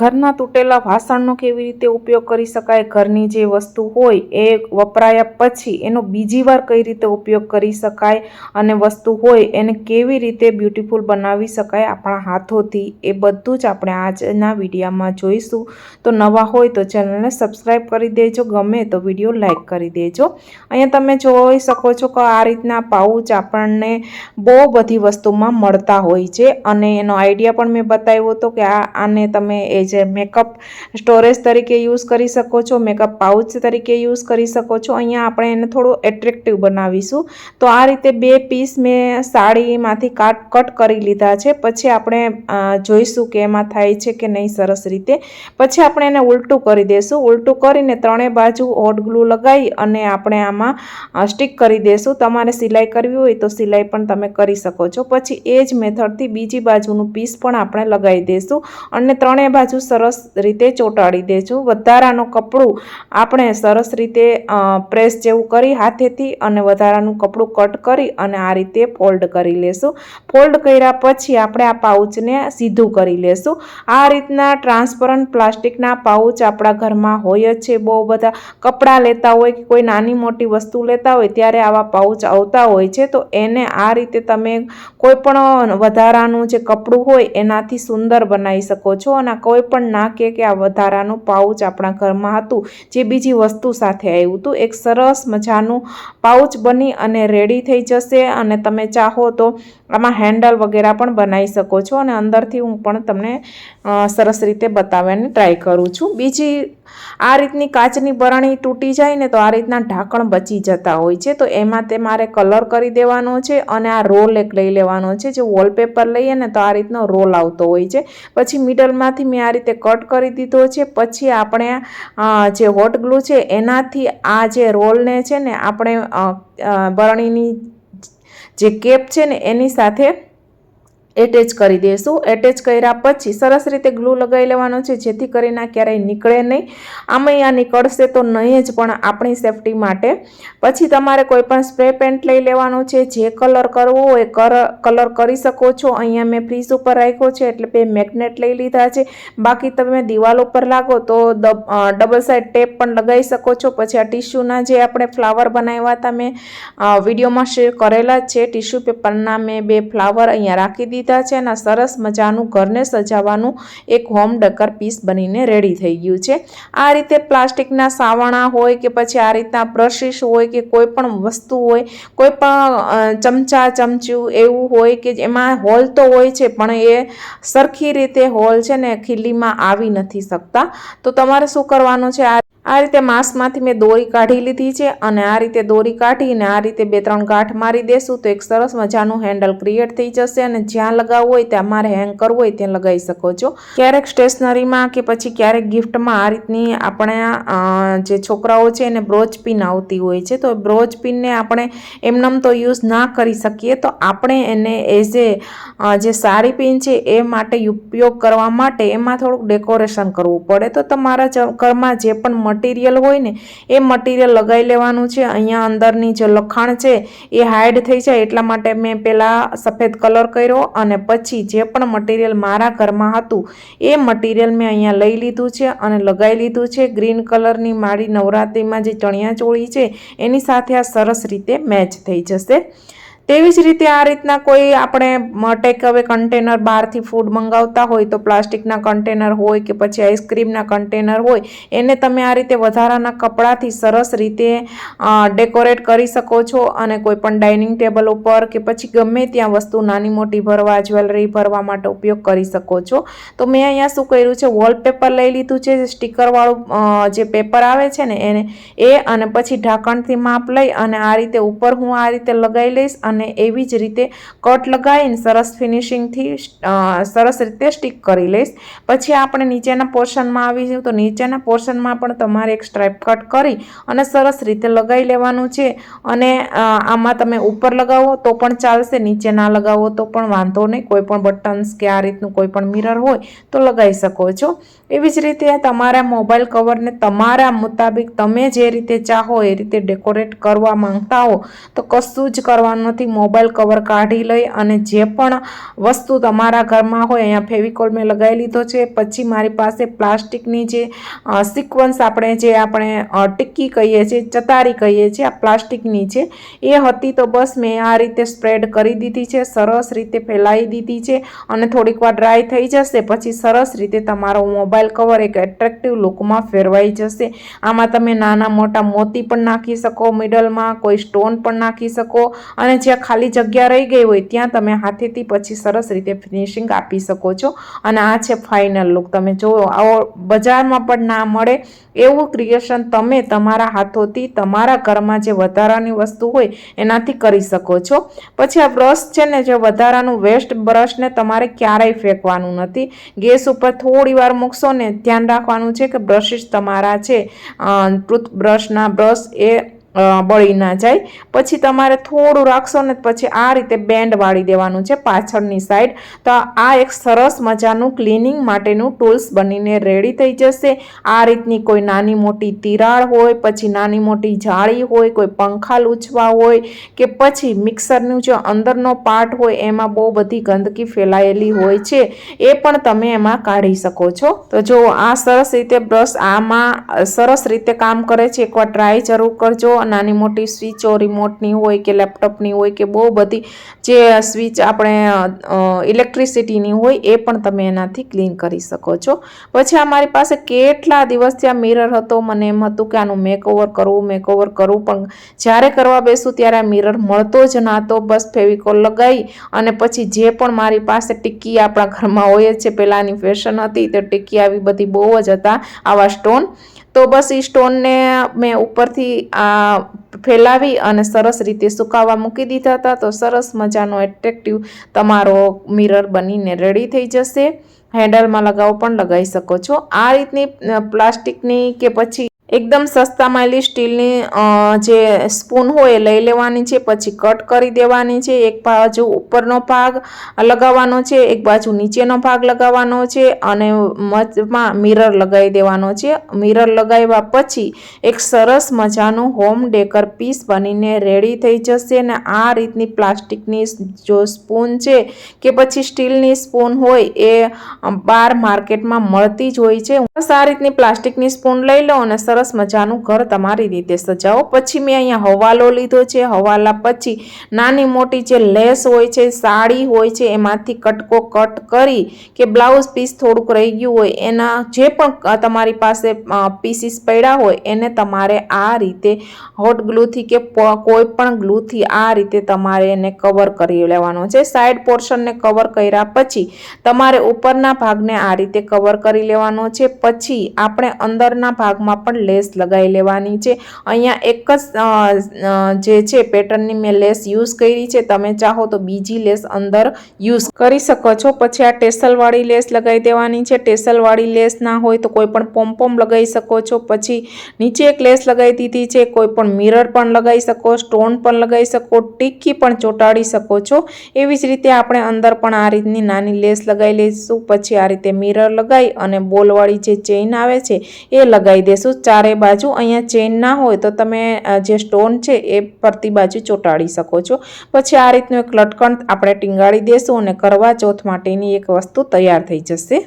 ઘરના તૂટેલા વાસણનો કેવી રીતે ઉપયોગ કરી શકાય, ઘરની જે વસ્તુ હોય એ વપરાયા પછી એનો બીજી વાર કઈ રીતે ઉપયોગ કરી શકાય અને વસ્તુ હોય એને કેવી રીતે બ્યુટીફુલ બનાવી શકાય આપણા હાથોથી, એ બધું જ આપણે આજના વિડીયામાં જોઈશું. તો નવા હોય તો ચેનલને સબસ્ક્રાઈબ કરી દેજો, ગમે તો વીડિયો લાઈક કરી દેજો. અહીંયા તમે જોઈ શકો છો કે આ રીતના પાઉચ આપણને બહુ બધી વસ્તુમાં મળતા હોય છે અને એનો આઈડિયા પણ મેં બતાવ્યો હતો કે આ આને તમે એ જે મેકઅપ સ્ટોરેજ તરીકે યુઝ કરી શકો છો મેકઅપ પાઉચ તરીકે યુઝ કરી શકો છો. અહીંયા આપણે એને થોડું એટ્રેક્ટિવ બનાવીશું. તો આ રીતે બે પીસ મેં સાડીમાંથી કાટ કટ કરી લીધા છે. પછી આપણે જોઈશું કે એમાં થાય છે કે નહીં સરસ રીતે. પછી આપણે એને ઉલટું કરી દઈશું ઉલટું કરીને ત્રણેય બાજુ હોટ ગ્લુ લગાવી અને આપણે આમાં સ્ટિક કરી દઈશું તમારે સિલાઈ કરવી હોય તો સિલાઈ પણ તમે કરી શકો છો. પછી એ જ મેથડથી બીજી બાજુનું પીસ પણ આપણે લગાવી દઈશું અને ત્રણેય બાજુ સરસ રીતે ચોંટાડી દઈશું વધારાનું કપડું આપણે સરસ રીતે પ્રેસ જેવું કરી હાથેથી અને વધારાનું કપડું કટ કરી અને આ રીતે ફોલ્ડ કરી લેશું. ફોલ્ડ કર્યા પછી આપણે આ પાઉચને સીધું કરી લેશું. આ રીતના ટ્રાન્સપરન્ટ પ્લાસ્ટિકના પાઉચ આપણા ઘરમાં હોય જ છે. બહુ બધા કપડાં લેતા હોય કે કોઈ નાની મોટી વસ્તુ લેતા હોય ત્યારે આવા પાઉચ આવતા હોય છે. તો એને આ રીતે તમે કોઈ પણ વધારાનું જે કપડું હોય એનાથી સુંદર બનાવી શકો છો અને કોઈ પણ ના કહે કે આ વધારાનું પાઉચ આપણા ઘરમાં હતું, જે બીજી વસ્તુ સાથે આવ્યું હતું. એક સરસ મજાનું પાઉચ બની અને રેડી થઈ જશે અને તમે ચાહો તો આમાં હેન્ડલ વગેરે પણ બનાવી શકો છો અને અંદરથી હું પણ તમને સરસ રીતે બતાવવાની ટ્રાય કરું છું. બીજી આ રીતની કાચની બરણી તૂટી જાય ને તો આ રીતના ઢાંકણ બચી જતા હોય છે. તો એમાં તે મારે કલર કરી દેવાનો છે અને આ રોલ એક લઈ લેવાનો છે. જે વોલપેપર લઈએ ને તો આ રીતનો રોલ આવતો હોય છે. પછી મિડલમાંથી મેં આ રીતે કટ કરી દીધો છે. પછી આપણે જે હોટ ગ્લુ છે એનાથી આ જે રોલને છે ને આપણે બરણીની જે કેપ છે ને એની સાથે એટેચ કરી દઈશું એટેચ કર્યા પછી સરસ રીતે ગ્લુ લગાવી લેવાનો છે, જેથી કરીને ક્યારેય નીકળે નહીં. આમાં આ નીકળશે તો નહીં જ, પણ આપણી સેફટી માટે. પછી તમારે કોઈ પણ સ્પ્રે પેન્ટ લઈ લેવાનું છે, જે કલર કરવો હોય કલર કરી શકો છો. અહીંયા મેં ફ્રીઝ ઉપર રાખ્યો છે, એટલે બે મેગ્નેટ લઈ લીધા છે. બાકી તમે દિવાલ ઉપર લાગો તો ડબલ સાઇડ ટેપ પણ લગાવી શકો છો. પછી આ ટીશ્યુના જે આપણે ફ્લાવર બનાવ્યા હતા, મેં વિડીયોમાં શેર કરેલા છે. ટીશ્યુ પેપરના મેં બે ફ્લાવર અહીંયા રાખી દીધા છે અને સરસ મજાનું ઘરને સજાવવાનું એક હોમ ડકર પીસ બનીને રેડી થઈ ગયું છે. આ રીતે પ્લાસ્ટિકના સાવણા હોય કે પછી આ રીતના બ્રશિસ હોય કે કોઈ પણ વસ્તુ હોય, કોઈ પણ ચમચા, ચમચું એવું હોય કે એમાં હોલ તો હોય છે, પણ એ સરખી રીતે હોલ છે ને ખીલીમાં આવી નથી શકતા. તો તમારે શું કરવાનું છે? આ આ રીતે માસમાંથી મેં દોરી કાઢી લીધી છે અને આ રીતે દોરી કાઢીને આ રીતે બે ત્રણ ગાંઠ મારી દેશું તો એક સરસ મજાનું હેન્ડલ ક્રિએટ થઈ જશે અને જ્યાં લગાવવું હોય ત્યાં મારે હેંગ કરવું હોય ત્યાં લગાવી શકો છો. ક્યારેક સ્ટેશનરીમાં કે પછી ક્યારેક ગિફ્ટમાં આ રીતની આપણે જે છોકરાઓ છે એને બ્રોચ પિન આવતી હોય છે, તો બ્રોચ પિનને આપણે એમનેમ તો યુઝ ના કરી શકીએ, તો આપણે એને એઝ એ જે સારી પિન છે એ માટે ઉપયોગ કરવા માટે એમાં થોડુંક ડેકોરેશન કરવું પડે. તો તમારા ઘરમાં જે પણ મટીરિયલ હોય ને, એ મટીરિયલ લગાવી લેવાનું છે. અહીંયા અંદરની જે લખાણ છે, એ હાઈડ થઈ જાય એટલા માટે મેં પહેલાં સફેદ કલર કર્યો અને પછી જે પણ મટીરિયલ મારા ઘરમાં હતું, એ મટીરિયલ મેં અહીંયા લઈ લીધું છે અને લગાવી લીધું છે. ગ્રીન કલરની મારી નવરાત્રિમાં જે ચણિયાચોળી છે, એની સાથે આ સરસ રીતે મેચ થઈ જશે. તેવી જ રીતે આ રીતના કોઈ આપણે ટેક અવે કન્ટેનર બહારથી ફૂડ મંગાવતા હોય તો પ્લાસ્ટિકના કન્ટેનર હોય કે પછી આઈસ્ક્રીમના કન્ટેનર હોય, એને તમે આ રીતે વધારાના કપડાથી સરસ રીતે ડેકોરેટ કરી શકો છો અને કોઈ પણ ડાઇનિંગ ટેબલ ઉપર કે પછી ગમે ત્યાં વસ્તુ નાની મોટી ભરવા જ્વેલરી ભરવા માટે ઉપયોગ કરી શકો છો. તો મેં અહીંયા શું કર્યું છે? વોલપેપર લઈ લીધું છે સ્ટીકરવાળું જે પેપર આવે છે ને એને એ અને પછી ઢાંકણથી માપ લઈ અને આ રીતે ઉપર હું આ રીતે લગાવી લઈશ અને એવી જ રીતે કટ લગાવીને સરસ ફિનિશિંગથી સરસ રીતે સ્ટીક કરી લઈશ. પછી આપણે નીચેના પોર્શનમાં આવીશું તો નીચેના પોર્શનમાં પણ તમારે એક સ્ટ્રાઇપ કટ કરી અને સરસ રીતે લગાવી લેવાનું છે. અને આમાં તમે ઉપર લગાવો તો પણ ચાલશે, નીચે ના લગાવો તો પણ વાંધો નહીં. કોઈ પણ બટન્સ કે આ રીતનું કોઈ પણ મિરર હોય તો લગાવી શકો છો. એવી જ રીતે તમારા મોબાઈલ કવરને તમારા મુતાબિક તમે જે રીતે ચાહો એ રીતે ડેકોરેટ કરવા માંગતા હો તો કશું જ કરવાનું નથી. મોબાઈલ કવર કાઢી લઈ અને જે પણ વસ્તુ તમારા ઘરમાં હોય, અહીંયા ફેવિકોલ મેં લગાવી લીધો છે. પછી મારી પાસે પ્લાસ્ટિકની જે સિક્વન્સ આપણે જે આપણે ટિક્કી કહીએ છીએ, ચતારી કહીએ છીએ, આ પ્લાસ્ટિકની છે. એ હતી તો બસ મેં આ રીતે સ્પ્રેડ કરી દીધી છે, સરસ રીતે ફેલાવી દીધી છે અને થોડીક વાર ડ્રાય થઈ જશે, પછી સરસ રીતે તમારો મોબાઈલ કવર એક એટ્રેક્ટિવ લુકમાં ફેરવાઈ જશે. આમાં તમે નાના મોટા મોતી પણ નાખી શકો મિડલમાં કોઈ સ્ટોન પણ નાખી શકો અને જ્યાં ખાલી જગ્યા રહી ગઈ હોય, ત્યાં તમે હાથેથી પછી સરસ રીતે ફિનિશિંગ આપી શકો છો. અને આ છે ફાઇનલ લુક તમે જુઓ આવો બજારમાં પણ ના મળે એવું ક્રિએશન તમે તમારા હાથોથી તમારા ઘરમાં જે વધારાની વસ્તુ હોય, એનાથી કરી શકો છો. પછી આ બ્રશ છે ને, જે વધારાનું વેસ્ટ બ્રશને તમારે ક્યારેય ફેંકવાનું નથી. ગેસ ઉપર થોડી વાર મૂકશો ને, ધ્યાન રાખવાનું છે કે બ્રશિસ તમારા છે. ટૂથબ્રશના બ્રશ એ બળી ના જાય. પછી તમારે થોડું રાખશો ને પછી આ રીતે બેન્ડ વાળી દેવાનું છે પાછળની સાઈડ તો આ એક સરસ મજાનું ક્લિનિંગ માટેનું ટૂલ્સ બનીને રેડી થઈ જશે. આ રીતની કોઈ નાની મોટી તિરાડ હોય, પછી નાની મોટી જાળી હોય, કોઈ પંખા લૂછવા હોય, કે પછી મિક્સરનું જે અંદરનો પાર્ટ હોય, એમાં બહુ બધી ગંદકી ફેલાયેલી હોય છે, એ પણ તમે એમાં કાઢી શકો છો. તો જો આ સરસ રીતે બ્રશ આમાં સરસ રીતે કામ કરે છે, એકવાર ટ્રાય જરૂર કરજો. નાની મોટી સ્વિચો રિમોટની હોય કે લેપટોપની હોય કે બહુ બધી જે સ્વિચ આપણે ઇલેક્ટ્રિસિટીની હોય એ પણ તમે એનાથી ક્લીન કરી શકો છો. પછી આ મારી પાસે કેટલા દિવસથી આ મિરર હતો, મને એમ હતું કે આનું મેકઓવર કરવું મેકઓવર કરવું પણ જ્યારે કરવા બેસું ત્યારે આ મિરર મળતો જ ના હતો. બસ ફેવિકોલ લગાવી અને પછી જે પણ મારી પાસે ટિક્કી આપણા ઘરમાં હોય જ છે, પહેલાંની ફેશન હતી, તો ટિક્કી આવી બધી બહુ જ હતા, આવા સ્ટોન તો બસ એ સ્ટોનને મેં ઉપરથી આ ફેલાવી અને સરસ રીતે સુકાવા મૂકી દીધા હતા. તો સરસ મજાનો એટ્રેક્ટિવ તમારો મિરર બનીને રેડી થઈ જશે. હેન્ડલમાં લગાવો પણ લગાવી શકો છો. આ રીતની પ્લાસ્ટિકની કે પછી એકદમ સસ્તામાં એલી સ્ટીલની જે સ્પૂન હોય એ લઈ લેવાની છે, પછી કટ કરી દેવાની છે, એક બાજુ ઉપરનો ભાગ લગાવવાનો છે, એક બાજુ નીચેનો ભાગ લગાવવાનો છે અને મધમાં મિરર લગાવી દેવાનો છે. મિરર લગાવ્યા પછી એક સરસ મજાનું હોમ ડેકર પીસ બનીને રેડી થઈ જશે અને આ રીતની પ્લાસ્ટિકની જો સ્પૂન છે કે પછી સ્ટીલની સ્પૂન હોય એ બાર માર્કેટમાં મળતી જ હોય છે. બસ આ રીતની પ્લાસ્ટિકની સ્પૂન લઈ લો અને સરસ મજાનું ઘર તમારી રીતે સજાવો. પછી મેં અહીંયા હવાલો લીધો છે. હવાલા પછી નાની મોટી જે લેસ હોય છે, સાડી હોય છે, એમાંથી કટકો કટ કરી કે બ્લાઉઝ પીસ થોડુંક રહી ગયું હોય, એના જે પણ તમારી પાસે પીસીસ પડ્યા હોય, એને તમારે આ રીતે હોટ ગ્લુથી કે કોઈ પણ ગ્લુથી આ રીતે તમારે એને કવર કરી લેવાનો છે. સાઈડ પોર્શનને કવર કર્યા પછી તમારે ઉપરના ભાગને આ રીતે કવર કરી લેવાનો છે. પછી આપણે અંદરના ભાગમાં પણ લેસ લગાવી લેવાની છે. અહીંયા એક જ જે છે પેટર્નની મેં લેસ યુઝ કરી છે. તમે ચાહો તો બીજી લેસ અંદર યુઝ કરી શકો છો. પછી આ ટેસલવાળી લેસ લગાવી દેવાની છે. ટેસલવાળી લેસ ના હોય તો કોઈ પણ પોમપોમ લગાવી શકો છો. પછી નીચે એક લેસ લગાવી દીધી છે. કોઈ પણ મિરર પણ લગાવી શકો, સ્ટોન પણ લગાવી શકો, ટીકી પણ ચોંટાડી શકો છો. એવી જ રીતે આપણે અંદર પણ આ રીતની નાની લેસ લગાવી લઈશું. પછી આ રીતે મિરર લગાવી અને બોલવાળી જે ચેઇન આવે છે એ લગાવી દેશું. ચારે બાજુ અહીંયા ચેન ના હોય તો તમે જે સ્ટોન છે એ પરતી બાજુ ચોંટાડી શકો છો. પછી આ રીતનું એક લટકણ આપણે ટીંગાળી દેશું અને કરવા ચોથ માટેની એક વસ્તુ તૈયાર થઈ જશે.